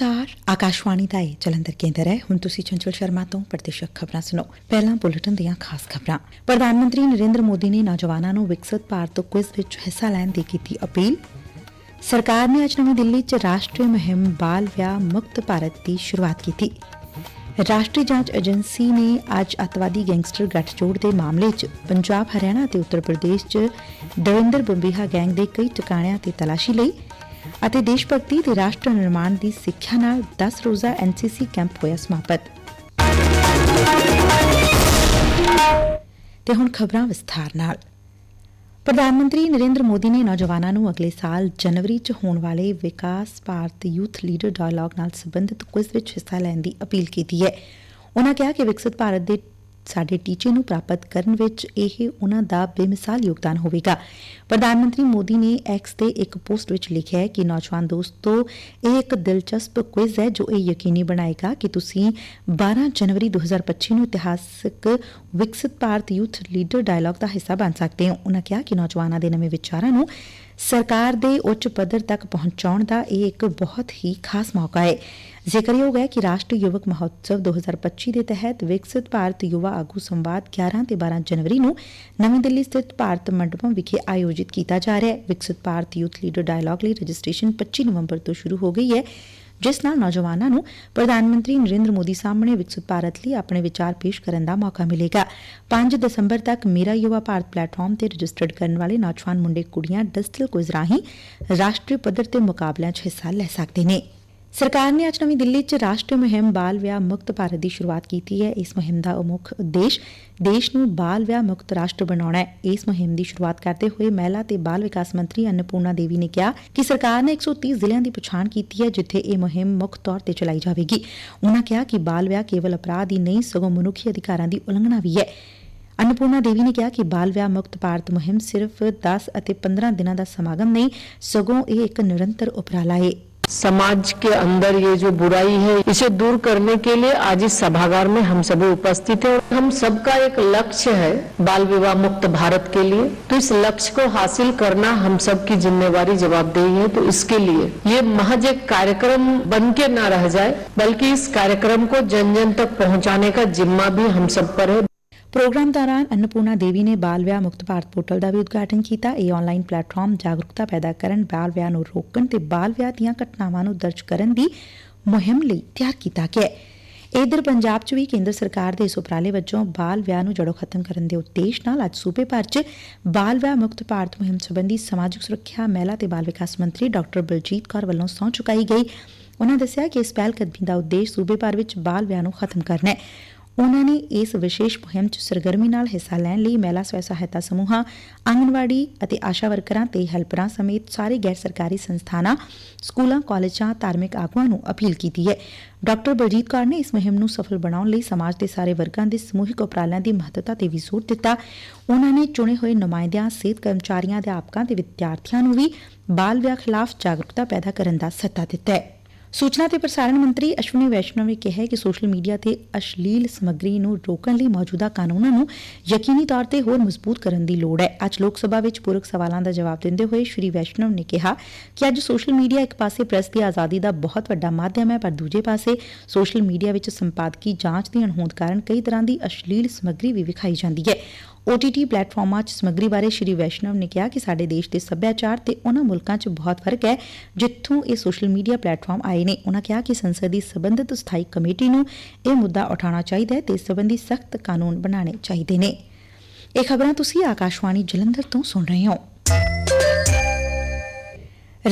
ਨਮਸਕਾਰ ਆਕਾਸ਼ਵਾਣੀ ਦਾ ਇਹ ਜਲੰਧਰ ਕੇਂਦਰ ਹੈ ਹੁਣ ਤੁਸੀਂ ਚੰਚਲ ਸ਼ਰਮਾ ਤੋਂ ਪ੍ਰਤੀਸ਼ਤ ਖਬਰਾਂ ਸੁਣੋ ਪਹਿਲਾਂ ਬੁਲੇਟਿਨ ਦੀਆਂ ਖਾਸ ਖਬਰਾਂ ਪ੍ਰਧਾਨ ਮੰਤਰੀ ਨਰਿੰਦਰ ਮੋਦੀ ਨੇ ਨੌਜਵਾਨਾਂ ਨੂੰ ਵਿਕਸਿਤ ਭਾਰਤ ਕੁਇਜ਼ ਵਿੱਚ ਹਿੱਸਾ ਲੈਣ ਦੀ ਕੀਤੀ ਅਪੀਲ ਸਰਕਾਰ ਨੇ ਅੱਜ ਨਵੀਂ ਦਿੱਲੀ 'ਚ ਰਾਸ਼ਟਰੀ ਮੁਹਿੰਮ ਬਾਲ ਵਿਆਹ ਮੁਕਤ ਭਾਰਤ ਦੀ ਸ਼ੁਰੂਆਤ ਕੀਤੀ ਰਾਸ਼ਟਰੀ ਜਾਂਚ ਏਜੰਸੀ ਨੇ ਅੱਜ ਅਤਵਾਦੀ ਗੈਂਗਸਟਰ ਗੱਠਜੋੜ ਦੇ ਮਾਮਲੇ 'ਚ ਪੰਜਾਬ ਹਰਿਆਣਾ ਤੇ ਉੱਤਰ ਪ੍ਰਦੇਸ਼ 'ਚ ਦਵਿੰਦਰ ਬੰਬੀਹਾ ਗੈਂਗ ਦੇ ਕਈ ਟਿਕਾਣਿਆਂ ਤੇ ਤਲਾਸ਼ੀ ਲਈ ਅਤੇ ਦੇਸ਼ ਭਗਤੀ ਤੇ ਰਾਸ਼ਟਰ ਨਿਰਮਾਣ ਦੀ ਸਿੱਖਿਆ ਨਾਲ 10 ਰੋਜ਼ਾ ਐਨਸੀਸੀ ਕੈਂਪ ਹੋਇਆ ਸਮਾਪਤ। ਤੇ ਹੁਣ ਖਬਰਾਂ ਵਿਸਥਾਰ ਨਾਲ। ਪ੍ਰਧਾਨ ਮੰਤਰੀ ਨਰਿੰਦਰ ਮੋਦੀ ਨੇ ਨੌਜਵਾਨਾਂ ਨੂੰ ਅਗਲੇ ਸਾਲ ਜਨਵਰੀ 'ਚ ਹੋਣ ਵਾਲੇ Vikas Bharat youth leader dialogue ਨਾਲ ਸੰਬੰਧਿਤ ਕੁਇਜ਼ ਵਿੱਚ ਹਿੱਸਾ ਲੈਣ ਦੀ ਅਪੀਲ ਕੀਤੀ ਹੈ। ਉਨ੍ਹਾਂ ਕਿਹਾ ਕਿ ਵਿਕਸਿਤ ਭਾਰਤ ਦੇ ਸਾਡੇ ਟੀਚੇ ਨੂੰ ਪ੍ਰਾਪਤ ਕਰਨ ਵਿੱਚ ਇਹ ਉਨ੍ਹਾਂ ਦਾ ਬੇਮਿਸਾਲ ਯੋਗਦਾਨ ਹੋਵੇਗਾ। ਪ੍ਰਧਾਨ ਮੰਤਰੀ ਮੋਦੀ ਨੇ ਐਕਸ ਤੇ ਇੱਕ ਪੋਸਟ ਵਿੱਚ ਲਿਖਿਆ ਹੈ ਕਿ ਨੌਜਵਾਨ ਦੋਸਤੋ, ਇਹ ਇੱਕ ਦਿਲਚਸਪ ਕੁਇਜ਼ ਹੈ ਜੋ ਇਹ ਯਕੀਨੀ ਬਣਾਏਗਾ ਕਿ ਤੁਸੀਂ 12 ਜਨਵਰੀ 2025 ਨੂੰ ਇਤਿਹਾਸਕ Viksit Bharat youth leader dialogue ਦਾ ਹਿੱਸਾ ਬਣ ਸਕਦੇ ਹੋ। ਉਨ੍ਹਾਂ ਕਿਹਾ ਕਿ ਨੌਜਵਾਨਾਂ ਦੇ ਨਵੇਂ ਵਿਚਾਰਾਂ ਨੂੰ ਸਰਕਾਰ ਦੇ ਉੱਚ ਪੱਧਰ ਤੱਕ ਪਹੁੰਚਾਉਣ ਦਾ ਇਹ ਇੱਕ ਬਹੁਤ ਹੀ ਖਾਸ ਮੌਕਾ ਹੈ। ਜ਼ਿਕਰਯੋਗ ਹੈ ਕਿ ਰਾਸ਼ਟਰੀ ਯੁਵਕ ਮਹੋਤਸਵ 2025 ਦੇ ਤਹਿਤ ਵਿਕਸਿਤ ਭਾਰਤ ਯੁਵਾ ਆਗੂ ਸੰਵਾਦ 11 ਤੇ 12 ਜਨਵਰੀ ਨੂੰ ਨਵੀਂ ਦਿੱਲੀ ਸਥਿਤ ਭਾਰਤ ਮੰਡਪਮ ਵਿਖੇ ਆਯੋਜਿਤ ਕੀਤਾ ਜਾ ਰਿਹਾ ਹੈ। Viksit Bharat youth leader dialogue ਲਈ ਰਜਿਸਟ੍ਰੇਸ਼ਨ 25 ਨਵੰਬਰ ਤੋਂ ਸ਼ੁਰੂ ਹੋ ਗਈ ਹੈ। ਜਿਸ ਨਾਲ ਨੌਜਵਾਨਾਂ ਨੂੰ ਪ੍ਰਧਾਨ ਮੰਤਰੀ ਨਰਿੰਦਰ ਮੋਦੀ ਸਾਹਮਣੇ ਵਿਕਸਿਤ ਭਾਰਤ ਲਈ ਆਪਣੇ ਵਿਚਾਰ ਪੇਸ਼ ਕਰਨ ਦਾ ਮੌਕਾ ਮਿਲੇਗਾ। 5 ਦਸੰਬਰ ਤੱਕ ਮੇਰਾ ਯੁਵਾ ਭਾਰਤ ਪਲੇਟਫਾਰਮ ਤੇ ਰਜਿਸਟਰਡ ਕਰਨ ਵਾਲੇ ਨੌਜਵਾਨ ਮੁੰਡੇ ਕੁੜੀਆਂ ਡਿਜੀਟਲ ਕੁਇਜ਼ ਰਾਹੀਂ ਰਾਸ਼ਟਰੀ ਪੱਧਰ ਤੇ ਮੁਕਾਬਲਿਆਂ 'ਚ ਹਿੱਸਾ ਲੈ ਸਕਦੇ ਨੇ। ਸਰਕਾਰ ਨੇ ਅੱਜ ਨਵੀਂ ਦਿੱਲੀ 'ਚ ਰਾਸ਼ਟਰੀ ਮੁਹਿੰਮ ਬਾਲ ਵਿਆਹ ਮੁਕਤ ਭਾਰਤ ਦੀ ਸ਼ੁਰੂਆਤ ਕੀਤੀ ਹੈ। ਇਸ ਮੁਹਿੰਮ ਦਾ ਮੁੱਖ ਉਦੇਸ਼ ਦੇਸ਼ ਨੂੰ ਬਾਲ ਵਿਆਹ ਮੁਕਤ ਰਾਸ਼ਟਰ ਬਣਾਉਣਾ ਹੈ। ਇਸ ਮੁਹਿੰਮ ਦੀ ਸ਼ੁਰੂਆਤ ਕਰਦੇ ਹੋਏ ਮਹਿਲਾ ਤੇ ਬਾਲ ਵਿਕਾਸ ਮੰਤਰੀ ਅੰਨਪੂਰਨਾ ਦੇਵੀ ਨੇ ਕਿਹਾ ਕਿ ਸਰਕਾਰ ਨੇ 130 ਜ਼ਿਲ੍ਹਿਆਂ ਦੀ ਪਛਾਣ ਕੀਤੀ ਹੈ, ਜਿੱਥੇ ਇਹ ਮੁਹਿੰਮ ਮੁੱਖ ਤੌਰ ਤੇ ਚਲਾਈ ਜਾਵੇਗੀ। ਉਨ੍ਹਾਂ ਕਿਹਾ ਕਿ ਬਾਲ ਵਿਆਹ ਕੇਵਲ ਅਪਰਾਧ ਹੀ ਨਹੀਂ, ਸਗੋਂ ਮਨੁੱਖੀ ਅਧਿਕਾਰਾਂ ਦੀ ਉਲੰਘਣਾ ਵੀ ਹੈ। ਅੰਨਪੂਰਨਾ ਦੇਵੀ ਨੇ ਕਿਹਾ ਕਿ ਬਾਲ ਵਿਆਹ ਮੁਕਤ ਭਾਰਤ ਮੁਹਿੰਮ ਸਿਰਫ 10 ਅਤੇ 15 ਦਿਨਾਂ ਦਾ ਸਮਾਗਮ ਨਹੀਂ, ਸਗੋਂ ਇਹ ਇੱਕ ਨਿਰੰਤਰ ਉਪਰਾਲਾ ਹੈ। समाज के अंदर ये जो बुराई है, इसे दूर करने के लिए आज इस सभागार में हम सभी उपस्थित हैं। हम सबका एक लक्ष्य है, बाल विवाह मुक्त भारत के लिए। तो इस लक्ष्य को हासिल करना हम सबकी जिम्मेवारी जवाबदेही है। तो इसके लिए ये महज एक कार्यक्रम बन के न रह जाए, बल्कि इस कार्यक्रम को जन जन तक पहुँचाने का जिम्मा भी हम सब पर है। ਪ੍ਰੋਗਰਾਮ ਦੌਰਾਨ ਅੰਨਪੂਰਨਾ ਦੇਵੀ ਨੇ ਬਾਲ ਵਿਆਹ ਮੁਕਤ ਭਾਰਤ ਪੋਰਟਲ ਦਾ ਵੀ ਉਦਘਾਟਨ ਕੀਤਾ। ਇਹ ਆਨਲਾਈਨ ਪਲੇਟਫਾਰਮ ਜਾਗਰੂਕਤਾ ਪੈਦਾ ਕਰਨ, ਬਾਲ ਵਿਆਹ ਨੂੰ ਰੋਕਣ ਤੇ ਬਾਲ ਵਿਆਹ ਦੀਆਂ ਘਟਨਾਵਾਂ ਨੂੰ ਦਰਜ ਕਰਨ ਦੀ ਮੁਹਿੰਮ ਲਈ ਤਿਆਰ ਕੀਤਾ ਗਿਆ ਹੈ। ਇਧਰ ਪੰਜਾਬ 'ਚ ਵੀ ਕੇਂਦਰ ਸਰਕਾਰ ਦੇ ਇਸ ਉਪਰਾਲੇ ਵਜੋਂ ਬਾਲ ਵਿਆਹ ਨੂੰ ਜੜੋਂ ਖਤਮ ਕਰਨ ਦੇ ਉਦੇਸ਼ ਨਾਲ ਅੱਜ ਸੂਬੇ ਭਰ 'ਚ ਬਾਲ ਵਿਆਹ ਮੁਕਤ ਭਾਰਤ ਮੁਹਿੰਮ ਸੰਬੰਧੀ ਸਮਾਜਿਕ ਸੁਰੱਖਿਆ, ਮਹਿਲਾ ਤੇ ਬਾਲ ਵਿਕਾਸ ਮੰਤਰੀ ਡਾਕਟਰ ਬਲਜੀਤ ਕੌਰ ਵੱਲੋਂ ਸਹੁੰ ਚੁਕਾਈ ਗਈ। ਉਨ੍ਹਾਂ ਦੱਸਿਆ ਕਿ ਇਸ ਪਹਿਲ ਕਦਮੀ ਦਾ ਉਦੇਸ਼ ਸੂਬੇ ਭਰ ਵਿੱਚ ਬਾਲ ਵਿਆਹ ਨੂੰ ਖਤਮ ਕਰਨਾ ਹੈ। ਉਨ੍ਹਾਂ ਨੇ ਇਸ ਵਿਸ਼ੇਸ਼ ਮੁਹਿੰਮ 'ਚ ਸਰਗਰਮੀ ਨਾਲ ਹਿੱਸਾ ਲੈਣ ਲਈ ਮਹਿਲਾ ਸਵੈ ਸਹਾਇਤਾ ਸਮੂਹਾਂ ਆਂਗਣਵਾੜੀ ਅਤੇ ਆਸ਼ਾ ਵਰਕਰਾਂ ਤੇ ਹੈਲਪਰਾਂ ਸਮੇਤ ਸਾਰੇ ਗੈਰ ਸਰਕਾਰੀ ਸੰਸਥਾਨਾਂ, ਸਕੂਲਾਂ, ਕਾਲਜਾਂ, ਧਾਰਮਿਕ ਆਗੂਆਂ ਨੂੰ ਅਪੀਲ ਕੀਤੀ ਹੈ। ਡਾਕਟਰ ਬਲਜੀਤ ਕੌਰ ਨੇ ਇਸ ਮੁਹਿੰਮ ਨੂੰ ਸਫਲ ਬਣਾਉਣ ਲਈ ਸਮਾਜ ਦੇ ਸਾਰੇ ਵਰਗਾਂ ਦੇ ਸਮੂਹਿਕ ਉਪਰਾਲਿਆਂ ਦੀ ਮਹੱਤਤਾ ਤੇ ਵੀ ਜ਼ੋਰ ਦਿੱਤਾ। ਉਨ੍ਹਾਂ ਨੇ ਚੁਣੇ ਹੋਏ ਨੁਮਾਇੰਦਿਆਂ, ਸਿਹਤ ਕਰਮਚਾਰੀਆਂ, ਅਧਿਆਪਕਾਂ ਤੇ ਵਿਦਿਆਰਥੀਆਂ ਨੂੰ ਵੀ ਬਾਲ ਵਿਆਹ ਖਿਲਾਫ ਜਾਗਰੂਕਤਾ ਪੈਦਾ ਕਰਨ ਦਾ ਸੱਦਾ ਦਿੱਤਾ ਹੈ। ਸੂਚਨਾ ਤੇ ਪ੍ਰਸਾਰਣ ਮੰਤਰੀ ਅਸ਼ਵਨੀ ਵੈਸ਼ਨਵ ਨੇ ਕਿਹਾ ਕਿ ਸੋਸ਼ਲ ਮੀਡੀਆ ਤੇ ਅਸ਼ਲੀਲ ਸਮੱਗਰੀ ਨੂੰ ਰੋਕਣ ਲਈ ਮੌਜੂਦਾ ਕਾਨੂੰਨਾਂ ਨੂੰ ਯਕੀਨੀ ਤੌਰ ਤੇ ਹੋਰ ਮਜ਼ਬੂਤ ਕਰਨ ਦੀ ਲੋੜ ਹੈ। ਅੱਜ ਲੋਕ ਸਭਾ ਵਿੱਚ ਪੂਰਕ ਸਵਾਲਾਂ ਦਾ ਜਵਾਬ ਦਿੰਦੇ ਹੋਏ ਸ਼੍ਰੀ ਵੈਸ਼ਨਵ ਨੇ ਕਿਹਾ ਕਿ ਅੱਜ ਸੋਸ਼ਲ ਮੀਡੀਆ ਇੱਕ ਪਾਸੇ ਪ੍ਰੈਸ ਦੀ ਆਜ਼ਾਦੀ ਦਾ ਬਹੁਤ ਵੱਡਾ ਮਾਧਿਅਮ ਹੈ, ਪਰ ਦੂਜੇ ਪਾਸੇ ਸੋਸ਼ਲ ਮੀਡੀਆ ਵਿੱਚ ਸੰਪਾਦਕੀ ਜਾਂਚ ਦੀ ਅਣਹੋਂਦ ਕਾਰਨ ਕਈ ਤਰ੍ਹਾਂ ਦੀ ਅਸ਼ਲੀਲ ਸਮੱਗਰੀ ਵੀ ਵਿਖਾਈ ਜਾਂਦੀ ਹੈ। OTT ਪਲੇਟਫਾਰਮਾਂ 'ਚ ਸਮੱਗਰੀ ਬਾਰੇ ਸ਼੍ਰੀ ਵੈਸ਼ਨਵ ਨੇ ਕਿਹਾ ਕਿ ਸਾਡੇ ਦੇਸ਼ ਦੇ ਸੱਭਿਆਚਾਰ ਤੇ ਉਹਨਾਂ ਮੁਲਕਾਂ 'ਚ ਬਹੁਤ ਫ਼ਰਕ ਹੈ, ਜਿੱਥੋਂ ਇਹ ਸੋਸ਼ਲ ਮੀਡੀਆ ਪਲੇਟਫਾਰਮ ਆਏ ਨੇ। ਉਹਨਾਂ ਕਿਹਾ ਕਿ ਸੰਸਦ ਦੀ ਸਬੰਧਤ ਸਥਾਈ ਕਮੇਟੀ ਨੂੰ ਇਹ ਮੁੱਦਾ ਉਠਾਉਣਾ ਚਾਹੀਦਾ ਹੈ ਤੇ ਇਸ ਸਬੰਧੀ ਸਖਤ ਕਾਨੂੰਨ ਬਣਾਉਣੇ ਚਾਹੀਦੇ ਨੇ। ਇਹ ਖਬਰਾਂ ਤੁਸੀਂ ਆਕਾਸ਼ਵਾਣੀ ਜਲੰਧਰ ਤੋਂ ਸੁਣ ਰਹੇ ਹੋ।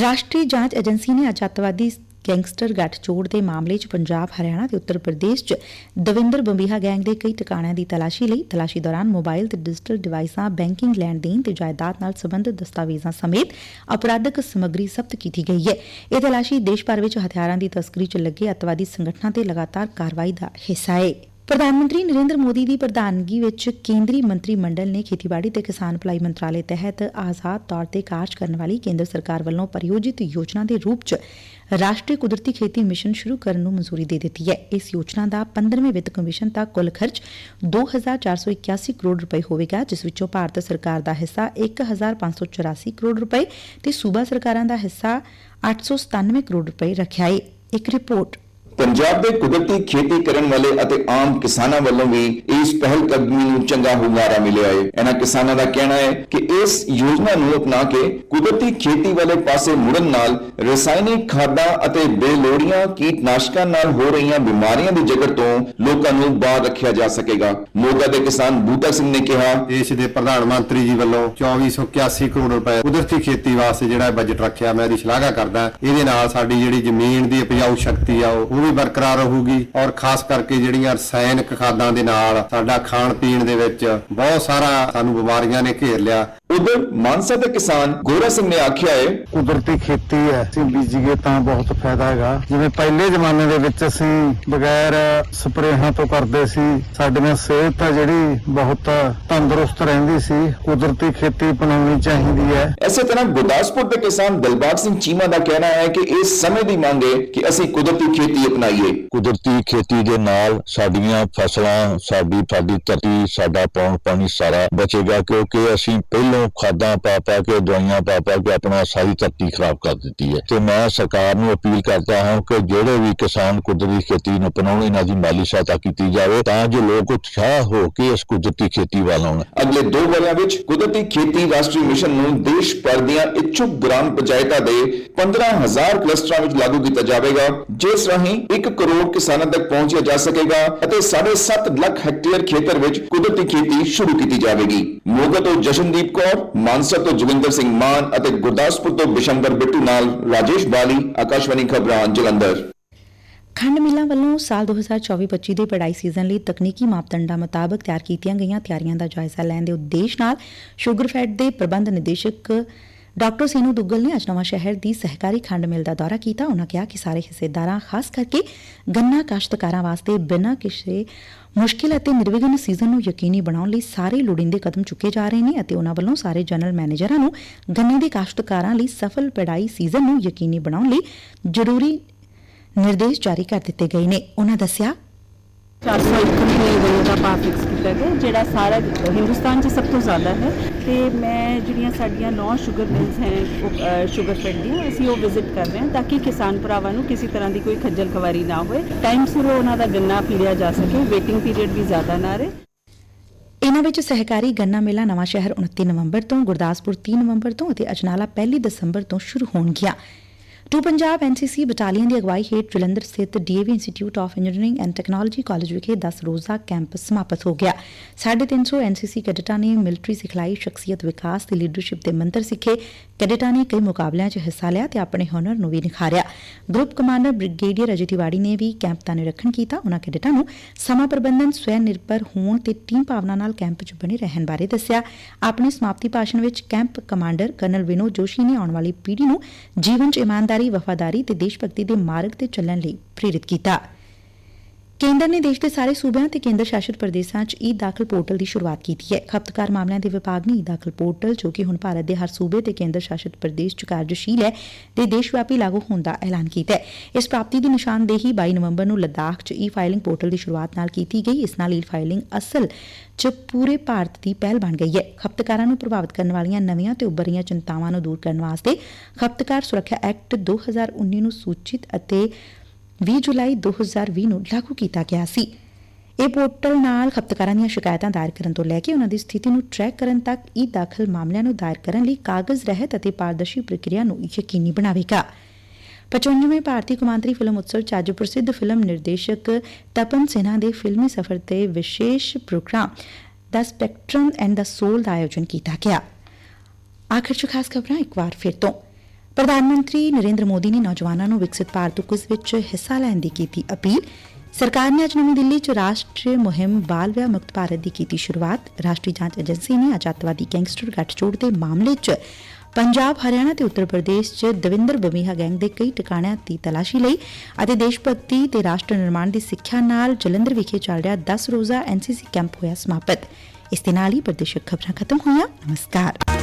ਰਾਸ਼ਟਰੀ ਜਾਂਚ ਏਜੰਸੀ ਨੇ ਅੱਜ ਅੱਤਵਾਦੀ ਗੈਂਗਸਟਰ ਗੱਠਜੋੜ ਦੇ ਮਾਮਲੇ 'ਚ ਪੰਜਾਬ, ਹਰਿਆਣਾ ਤੇ ਉੱਤਰ ਪ੍ਰਦੇਸ਼ 'ਚ ਦਵਿੰਦਰ ਬੰਬੀਹਾ ਗੈਂਗ ਦੇ ਕਈ ਟਿਕਾਣਿਆਂ ਦੀ ਤਲਾਸ਼ੀ ਲਈ। ਤਲਾਸ਼ੀ ਦੌਰਾਨ ਮੋਬਾਈਲ ਤੇ ਡਿਜੀਟਲ ਡਿਵਾਈਸਾਂ, ਬੈਂਕਿੰਗ ਲੈਣ ਦੇਣ ਤੇ ਜਾਇਦਾਦ ਨਾਲ ਸੰਬੰਧਿਤ ਦਸਤਾਵੇਜ਼ਾਂ ਸਮੇਤ ਅਪਰਾਧਕ ਸਮੱਗਰੀ ਜ਼ਬਤ ਕੀਤੀ ਗਈ ਹੈ। ਇਹ ਤਲਾਸ਼ੀ ਦੇਸ਼ ਭਰ ਵਿੱਚ ਹਥਿਆਰਾਂ ਦੀ ਤਸਕਰੀ 'ਚ ਲੱਗੇ ਅੱਤਵਾਦੀ ਸੰਗਠਨਾਂ ਤੇ ਲਗਾਤਾਰ ਕਾਰਵਾਈ ਦਾ ਹਿੱਸਾ ਹੈ ਪ੍ਰਧਾਨ ਮੰਤਰੀ ਨਰਿੰਦਰ ਮੋਦੀ ਦੀ ਪ੍ਰਧਾਨਗੀ ਵਿੱਚ ਕੇਂਦਰੀ ਮੰਤਰੀ ਮੰਡਲ ਨੇ ਖੇਤੀਬਾੜੀ ਤੇ ਕਿਸਾਨ ਭਲਾਈ ਮੰਤਰਾਲੇ ਤਹਿਤ ਆਜ਼ਾਦ ਤੌਰ ਤੇ ਕਾਰਜ ਕਰਨ ਵਾਲੀ ਕੇਂਦਰ ਸਰਕਾਰ ਵੱਲੋਂ ਪ੍ਰਯੋਜਿਤ ਯੋਜਨਾ ਦੇ ਰੂਪ 'ਚ ਰਾਸ਼ਟਰੀ ਕੁਦਰਤੀ ਖੇਤੀ ਮਿਸ਼ਨ ਸ਼ੁਰੂ ਕਰਨ ਨੂੰ ਮਨਜ਼ੂਰੀ ਦੇ ਦਿੱਤੀ ਹੈ। ਇਸ ਯੋਜਨਾ ਦਾ 15ਵੇਂ ਵਿੱਤ ਕਮਿਸ਼ਨ ਦਾ ਕੁੱਲ ਖਰਚ 2481 ਕਰੋੜ ਰੁਪਏ ਹੋਵੇਗਾ, ਜਿਸ ਵਿੱਚੋਂ ਭਾਰਤ ਸਰਕਾਰ ਦਾ ਹਿੱਸਾ 1584 ਕਰੋੜ ਰੁਪਏ ਤੇ ਸੂਬਾ ਸਰਕਾਰਾਂ ਦਾ ਹਿੱਸਾ 897 ਕਰੋੜ ਰੁਪਏ ਰੱਖਿਆ ਹੈ ਇੱਕ ਰਿਪੋਰਟ ਪੰਜਾਬ ਦੇ ਕੁਦਰਤੀ ਖੇਤੀ ਕਰਨ ਵਾਲੇ ਅਤੇ ਆਮ ਕਿਸਾਨਾਂ ਵੱਲੋਂ ਵੀ ਇਸ ਪਹਿਲ ਕਦਮੀ ਨੂੰ ਚੰਗਾ ਹੁੰਗਾਰਾ ਮਿਲਿਆ ਹੈ। ਇਹਨਾਂ ਕਿਸਾਨਾਂ ਦਾ ਕਹਿਣਾ ਹੈ ਕਿ ਇਸ ਯੋਜਨਾ ਨੂੰ ਅਪਣਾ ਕੇ ਕੁਦਰਤੀ ਖੇਤੀ ਵਾਲੇ ਪਾਸੇ ਮੁੜਨ ਨਾਲ ਰਸਾਇਣਿਕ ਖਾਦਾਂ ਅਤੇ ਬੇਲੋੜੀਆਂ ਕੀਟਨਾਸ਼ਕਾਂ ਨਾਲ ਹੋ ਰਹੀਆਂ ਬਿਮਾਰੀਆਂ ਦੀ ਜਗੜ ਤੋਂ ਲੋਕਾਂ ਨੂੰ ਬਾਹਰ ਰੱਖਿਆ ਜਾ ਸਕੇਗਾ। ਮੋਗਾ ਦੇ ਕਿਸਾਨ ਬੂਟਾ ਸਿੰਘ ਨੇ ਕਿਹਾ, ਦੇਸ਼ ਦੇ ਪ੍ਰਧਾਨ ਮੰਤਰੀ ਜੀ ਵੱਲੋਂ 2481 ਕਰੋੜ ਰੁਪਏ ਕੁਦਰਤੀ ਖੇਤੀ ਵਾਸਤੇ ਜਿਹੜਾ ਬਜਟ ਰੱਖਿਆ, ਮੈਂ ਇਹਦੀ ਸ਼ਲਾਘਾ ਕਰਦਾ ਇਹਦੇ ਨਾਲ ਸਾਡੀ ਜਿਹੜੀ ਜ਼ਮੀਨ ਦੀ ਉਪਜਾਊ ਸ਼ਕਤੀ ਆ, ਉਹ ਵੀ ਬਰਕਰਾਰ ਰਹੂਗੀ ਔਰ ਖਾਸ ਕਰਕੇ ਜਿਹੜੀਆਂ ਰਸਾਇਣਿਕ ਖਾਦਾਂ ਦੇ ਨਾਲ ਸਾਡਾ ਖਾਣ ਪੀਣ ਦੇ ਵਿੱਚ ਬਹੁਤ ਸਾਰਾ ਸਾਨੂੰ ਬਿਮਾਰੀਆਂ ਨੇ ਘੇਰ ਲਿਆ। ਉਧਰ ਮਾਨਸਾ ਦੇ ਕਿਸਾਨ ਗੋਰਾ ਸਿੰਘ ਨੇ ਆਖਿਆ ਹੈ ਕੁਦਰਤੀ ਖੇਤੀ ਹੈ ਅਸੀਂ ਬੀਜੀਏ ਤਾਂ ਬਹੁਤ ਫਾਇਦਾ ਹੈਗਾ। ਜਿਵੇਂ ਪਹਿਲੇ ਜ਼ਮਾਨੇ ਦੇ ਵਿੱਚ ਅਸੀਂ ਬਗੈਰ ਸਪਰੇਹਾਂ ਤੋਂ ਕਰਦੇ ਸੀ ਸਾਡੀਆਂ ਸਿਹਤ ਆ ਜਿਹੜੀ ਬਹੁਤ ਤੰਦਰੁਸਤ ਰਹਿੰਦੀ ਸੀ ਕੁਦਰਤੀ ਖੇਤੀ ਅਪਣਾਉਣੀ ਚਾਹੀਦੀ ਹੈ। ਇਸੇ ਤਰ੍ਹਾਂ ਗੁਰਦਾਸਪੁਰ ਦੇ ਕਿਸਾਨ ਦਿਲਬਾਗ ਸਿੰਘ ਚੀਮਾ ਦਾ ਕਹਿਣਾ ਹੈ ਕਿ ਇਸ ਸਮੇਂ ਦੀ ਮੰਗ ਹੈ ਕਿ ਅਸੀਂ ਕੁਦਰਤੀ ਖੇਤੀ ਅਪਣਾਈਏ। ਕੁਦਰਤੀ ਖੇਤੀ ਦੇ ਨਾਲ ਸਾਡੀਆਂ ਫਸਲਾਂ ਸਾਡੀ ਸਾਡੀ ਧਰਤੀ ਸਾਡਾ ਪੌਣ ਪਾਣੀ ਸਾਰਾ ਬਚੇਗਾ ਕਿਉਂਕਿ ਅਸੀਂ ਪਹਿਲੋਂ ਖਾਦਾਂ ਪਾ ਪਾ ਕੇ, ਦਵਾਈਆਂ ਪਾ ਪਾ ਕੇ ਆਪਣਾ ਸਾਰੀ ਧਰਤੀ ਖਰਾਬ ਕਰ ਦਿੱਤੀ ਹੈ। ਤੇ ਮੈਂ ਸਰਕਾਰ ਨੂੰ ਅਪੀਲ ਕਰਦਾ ਹਾਂ ਕਿ ਜਿਹੜੇ ਵੀ ਕਿਸਾਨ ਕੁਦਰਤੀ ਖੇਤੀ ਨੂੰ ਅਪਣਾਉਣ, ਇਹਨਾਂ ਦੀ ਮਾਲੀ ਸਹਾਇਤਾ ਕੀਤੀ ਜਾਵੇ ਤਾਂ ਜੋ ਲੋਕ ਉਤਸ਼ਾਹ ਹੋ ਕੇ ਇਸ ਕੁਦਰਤੀ ਖੇਤੀ ਵੱਲ ਆਉਣ। ਅਗਲੇ ਦੋ ਵਰ੍ਹਿਆਂ ਵਿੱਚ ਕੁਦਰਤੀ ਖੇਤੀ ਰਾਸ਼ਟਰੀ ਮਿਸ਼ਨ ਨੂੰ ਦੇਸ਼ ਭਰ ਦੀਆਂ ਇੱਛੁਕ ਗ੍ਰਾਮ ਪੰਚਾਇਤਾਂ ਦੇ 15000 ਕਲਸਟਰਾਂ ਵਿੱਚ ਲਾਗੂ ਕੀਤਾ ਜਾਵੇਗਾ, ਜਿਸ ਰਾਹੀਂ 1 ਕਰੋੜ ਕਿਸਾਨਾਂ ਤੱਕ ਪਹੁੰਚਿਆ ਜਾ ਸਕੇਗਾ ਅਤੇ 7.5 ਲੱਖ ਹੈਕਟੇਅਰ ਖੇਤਰ ਵਿੱਚ ਕੁਦਰਤੀ ਖੇਤੀ ਸ਼ੁਰੂ ਕੀਤੀ ਜਾਵੇਗੀ। ਮੋਗਾ ਤੋਂ ਜਸ਼ਨਦੀਪ ਕੌਰ, ਮਾਨਸਾ ਤੋਂ ਜੋਗਿੰਦਰ ਸਿੰਘ ਮਾਨ ਅਤੇ ਗੁਰਦਾਸਪੁਰ ਤੋਂ ਬਿਸ਼ੰਬਰ ਬਿੱਟੂ ਨਾਲ ਰਾਜੇਸ਼ ਬਾਲੀ, ਆਕਾਸ਼ਵਾਣੀ ਖਬਰਾਂ, ਜਲੰਧਰ। ਖੰਡ ਮਿਲਾਂ ਵੱਲੋਂ ਸਾਲ 2024-25 ਦੇ ਪੜਾਈ ਸੀਜ਼ਨ ਲਈ ਤਕਨੀਕੀ ਮਾਪਦੰਡਾਂ ਮੁਤਾਬਕ ਤਿਆਰ ਕੀਤੀਆਂ ਗਈਆਂ ਤਿਆਰੀਆਂ ਦਾ ਜਾਇਜ਼ਾ ਲੈਣ ਦੇ ਉਦੇਸ਼ ਨਾਲ ਸ਼ੂਗਰਫੈਡ ਦੇ ਪ੍ਰਬੰਧ ਨਿਦੇਸ਼ਕ ਡਾਕਟਰ ਸੀਨੂ ਦੁੱਗਲ ਨੇ ਅੱਜ ਨਵਾਂ ਸ਼ਹਿਰ ਦੀ ਸਹਿਕਾਰੀ ਖੰਡ ਮਿਲ ਦਾ ਦੌਰਾ ਕੀਤਾ। ਉਹਨਾਂ ਕਿਹਾ ਕਿ ਸਾਰੇ ਹਿੱਸੇਦਾਰਾਂ, ਖਾਸ ਕਰਕੇ ਗੰਨਾ ਕਾਸ਼ਤਕਾਰਾਂ ਵਾਸਤੇ ਬਿਨਾਂ ਕਿਸੇ ਮੁਸ਼ਕਿਲ ਅਤੇ ਨਿਰਵਿਘਨ ਸੀਜ਼ਨ ਨੂੰ ਯਕੀਨੀ ਬਣਾਉਣ ਲਈ ਸਾਰੇ ਲੋੜੀਂਦੇ ਕਦਮ ਚੁੱਕੇ ਜਾ ਰਹੇ ਨੇ ਅਤੇ ਉਹਨਾਂ ਵੱਲੋਂ ਸਾਰੇ ਜਨਰਲ ਮੈਨੇਜਰਾਂ ਨੂੰ ਗੰਨੇ ਦੇ ਕਾਸ਼ਤਕਾਰਾਂ ਲਈ ਸਫਲ ਪੜਾਈ ਸੀਜ਼ਨ ਨੂੰ ਯਕੀਨੀ ਬਣਾਉਣ ਲਈ ਜ਼ਰੂਰੀ ਨਿਰਦੇਸ਼ ਜਾਰੀ ਕਰ ਦਿੱਤੇ ਗਏ ਨੇ। ਉਹਨਾਂ ਦੱਸਿਆ 401 ਰੁਪਏ ਦਾ ਭਾਅ ਫਿਕਸ ਕੀਤਾ ਜਿਹੜਾ ਸਾਰਾ ਹਿੰਦੁਸਤਾਨ 'ਚ ਸਭ ਤੋਂ ਜ਼ਿਆਦਾ ਹੈ ਤੇ ਮੈਂ ਜਿਹੜੀਆਂ ਸਾਡੀਆਂ ਨੌ ਸ਼ੂਗਰ ਮਿਲਸ ਹੈ ਸ਼ੂਗਰ ਫੈਡ ਦੀਆਂ, ਅਸੀਂ ਉਹ ਵਿਜ਼ਿਟ ਕਰ ਰਹੇ ਹਾਂ ਤਾਂ ਕਿ ਕਿਸਾਨ ਭਰਾਵਾਂ ਨੂੰ ਕਿਸੇ ਤਰ੍ਹਾਂ ਦੀ ਕੋਈ ਖੱਜਲ ਖਵਾਰੀ ਨਾ ਹੋਏ। ਟਾਈਮ ਸਿਰ ਉਹਨਾਂ ਦਾ ਗੰਨਾ ਪੀੜਿਆ ਜਾ ਸਕੇ ਵੇਟਿੰਗ ਪੀਰੀਅਡ ਵੀ ਜ਼ਿਆਦਾ ਨਾ ਰਹੇ। ਇਨ੍ਹਾਂ ਵਿੱਚ ਸਹਿਕਾਰੀ ਗੰਨਾ ਮੇਲਾ ਨਵਾਂ ਸ਼ਹਿਰ 29 ਨਵੰਬਰ ਤੋਂ, ਗੁਰਦਾਸਪੁਰ 3 ਨਵੰਬਰ ਤੋਂ ਅਤੇ ਅਜਨਾਲਾ 1 ਦਸੰਬਰ ਤੋਂ ਸ਼ੁਰੂ ਹੋਣਗੀਆਂ। ਟੂ ਪੰਜਾਬ ਐਨਸੀਸੀ ਬਟਾਲੀਅਨ ਦੀ ਅਗਵਾਈ ਹੇਠ ਜਲੰਧਰ ਸਥਿਤ DAV institute of engineering and technology college ਵਿਖੇ 10 ਰੋਜ਼ਾ ਕੈਂਪ ਸਮਾਪਤ ਹੋ ਗਿਆ। 350 ਐਨਸੀਸੀ ਕੈਡਟਾਂ ਨੇ ਮਿਲਟਰੀ ਸਿਖਲਾਈ, ਸ਼ਖਸੀਅਤ ਵਿਕਾਸ ਤੇ ਲੀਡਰਸ਼ਿਪ ਦੇ ਮੰਤਰ ਸਿੱਖੇ। ਕੈਡਟਾਂ ਨੇ ਕਈ ਮੁਕਾਬਲਿਆਂ 'ਚ ਹਿੱਸਾ ਲਿਆ ਤੇ ਆਪਣੇ ਹੁਨਰ ਨੂੰ ਵੀ ਨਿਖਾਰਿਆ। Group commander brigadier Ajay Tiwari ਨੇ ਵੀ ਕੈਂਪ ਦਾ ਨਿਰੀਖਣ ਕੀਤਾ। ਉਹਨਾਂ ਕੈਡਟਾਂ ਨੂੰ ਸਮਾਂ ਪ੍ਰਬੰਧਨ ਸਵੈ ਨਿਰਭਰ ਹੋਣ ਤੇ ਟੀਮ ਭਾਵਨਾ ਨਾਲ ਕੈਂਪ 'ਚ ਬਣੇ ਰਹਿਣ ਬਾਰੇ ਦੱਸਿਆ। ਆਪਣੇ ਸਮਾਪਤੀ ਭਾਸ਼ਣ ਵਿੱਚ camp commander colonel Vinod Joshi ਨੇ ਆਉਣ ਵਾਲੀ ਪੀੜ੍ਹੀ ਨੂੰ ਜੀਵਨ 'ਚ ਇਮਾਨਦਾਰੀ ਵਫਾਦਾਰੀ ਤੇ ਦੇਸ਼ ਭਗਤੀ ਦੇ ਮਾਰਗ ਤੇ ਚੱਲਣ ਲਈ ਪ੍ਰੇਰਿਤ ਕੀਤਾ। ਕੇਂਦਰ ਨੇ ਦੇਸ਼ ਦੇ ਸਾਰੇ ਸੂਬਿਆਂ ਤੇ ਕੇਂਦਰ ਸ਼ਾਸਿਤ ਪ੍ਰਦੇਸ਼ਾਂ 'ਚ ਈ ਦਾਖਲ ਪੋਰਟਲ ਦੀ ਸ਼ੁਰੂਆਤ ਕੀਤੀ ਹੈ। ਖਪਤਕਾਰ ਮਾਮਲਿਆਂ ਦੇ ਵਿਭਾਗ ਨੇ ਈ ਦਾਖਲ ਪੋਰਟਲ, ਜੋ ਕਿ ਹੁਣ ਭਾਰਤ ਦੇ ਹਰ ਸੂਬੇ ਤੇ ਕੇਂਦਰ ਸ਼ਾਸਿਤ ਪ੍ਰਦੇਸ਼ 'ਚ ਕਾਰਜਸ਼ੀਲ ਹੈ ਤੇ ਦੇਸ਼ ਵਿਆਪੀ ਲਾਗੂ ਹੋਣ ਦਾ ਐਲਾਨ ਕੀਤਾ ਹੈ। ਇਸ ਪ੍ਰਾਪਤੀ ਦੀ ਨਿਸ਼ਾਨਦੇਹੀ 22 ਨਵੰਬਰ ਨੂੰ ਲੱਦਾਖ 'ਚ ਈ ਫਾਈਲਿੰਗ ਪੋਰਟਲ ਦੀ ਸ਼ੁਰੂਆਤ ਨਾਲ ਕੀਤੀ ਗਈ। ਇਸ ਨਾਲ ਈ ਫਾਈਲਿੰਗ ਅਸਲ 'ਚ ਪੂਰੇ ਭਾਰਤ ਦੀ ਪਹਿਲ ਬਣ ਗਈ ਹੈ। ਖਪਤਕਾਰਾਂ ਨੂੰ ਪ੍ਰਭਾਵਿਤ ਕਰਨ ਵਾਲੀਆਂ ਨਵੀਆਂ ਤੇ ਉੱਭਰੀਆਂ ਚਿੰਤਾਵਾਂ ਨੂੰ ਦੂਰ ਕਰਨ ਵਾਸਤੇ ਖਪਤਕਾਰ ਸੁਰੱਖਿਆ ਐਕਟ 2019 ਨੂੰ ਸੂਚਿਤ ਅਤੇ 20 ਜੁਲਾਈ 2020 ਨੂੰ ਲਾਗੂ ਕੀਤਾ ਗਿਆ ਸੀ। ਇਹ ਪੋਰਟਲ ਨਾਲ ਖਪਤਕਾਰਾਂ ਦੀਆਂ ਸ਼ਿਕਾਇਤਾਂ ਦਾਇਰ ਕਰਨ ਤੋਂ ਲੈ ਕੇ ਉਹਨਾਂ ਦੀ ਸਥਿਤੀ ਨੂੰ ਟਰੈਕ ਕਰਨ ਤੱਕ ਈ ਦਾਖਲ ਮਾਮਲਿਆਂ ਨੂੰ ਦਾਇਰ ਕਰਨ ਲਈ ਕਾਗਜ਼ ਰਹਿਤ ਅਤੇ ਪਾਰਦਰਸ਼ੀ ਪ੍ਰਕਿਰਿਆ ਨੂੰ ਯਕੀਨੀ ਬਣਾਵੇਗਾ। 55ਵੇਂ ਭਾਰਤੀ ਕੌਮਾਂਤਰੀ ਫਿਲਮ ਉਤਸਵ 'ਚ ਅੱਜ ਪ੍ਰਸਿੱਧ ਫਿਲਮ ਨਿਰਦੇਸ਼ਕ ਤਪਨ ਸਿਨਹਾ ਦੇ ਫਿਲਮੀ ਸਫ਼ਰ ਤੇ ਵਿਸ਼ੇਸ਼ ਪ੍ਰੋਗਰਾਮ ਦਾ ਸਪੈਕਟਰਮ ਐਂਡ ਦਾ ਸੋਲ ਦਾ ਆਯੋਜਨ ਕੀਤਾ ਗਿਆ। ਆਖਰ 'ਚ ਖਾਸ ਖਬਰਾਂ ਇੱਕ ਵਾਰ ਫਿਰ ਤੋਂ। ਪ੍ਰਧਾਨ ਮੰਤਰੀ ਨਰੇਂਦਰ ਮੋਦੀ ਨੇ ਨੌਜਵਾਨਾਂ ਨੂੰ ਵਿਕਸਿਤ ਭਾਰਤ ਕੁਇਜ਼ ਵਿੱਚ ਹਿੱਸਾ ਲੈਣ ਦੀ ਕੀਤੀ ਅਪੀਲ। ਸਰਕਾਰ ਨੇ ਅੱਜ ਨਵੀਂ ਦਿੱਲੀ 'ਚ ਰਾਸ਼ਟਰੀ ਮੁਹਿੰਮ ਬਾਲ ਵਿਆਹ ਮੁਕਤ ਭਾਰਤ ਦੀ ਕੀਤੀ ਸ਼ੁਰੂਆਤ। ਰਾਸ਼ਟਰੀ ਜਾਂਚ ਏਜੰਸੀ ਨੇ ਅੱਜ ਅੱਤਵਾਦੀ ਗੈਂਗਸਟਰ ਗੱਠਜੋੜ ਦੇ ਮਾਮਲੇ 'ਚ ਪੰਜਾਬ, ਹਰਿਆਣਾ ਤੇ ਉੱਤਰ ਪ੍ਰਦੇਸ਼ 'ਚ ਦਵਿੰਦਰ ਬਮੀਹਾ ਗੈਂਗ ਦੇ ਕਈ ਟਿਕਾਣਿਆਂ ਦੀ ਤਲਾਸ਼ੀ ਲਈ ਅਤੇ ਦੇਸ਼ ਭਗਤੀ ਤੇ ਰਾਸ਼ਟਰ ਨਿਰਮਾਣ ਦੀ ਸਿੱਖਿਆ ਨਾਲ ਜਲੰਧਰ ਵਿਖੇ ਚੱਲ ਰਿਹਾ 10 ਰੋਜ਼ਾ ਐਨਸੀਸੀ ਕੈਂਪ ਹੋਇਆ ਸਮਾਪਤ। ਇਸ ਦੇ ਨਾਲ ਹੀ ਪ੍ਰਦੇਸ਼ਕ ਖਬਰਾਂ ਖਤਮ ਹੋਈਆਂ। ਨਮਸਕਾਰ।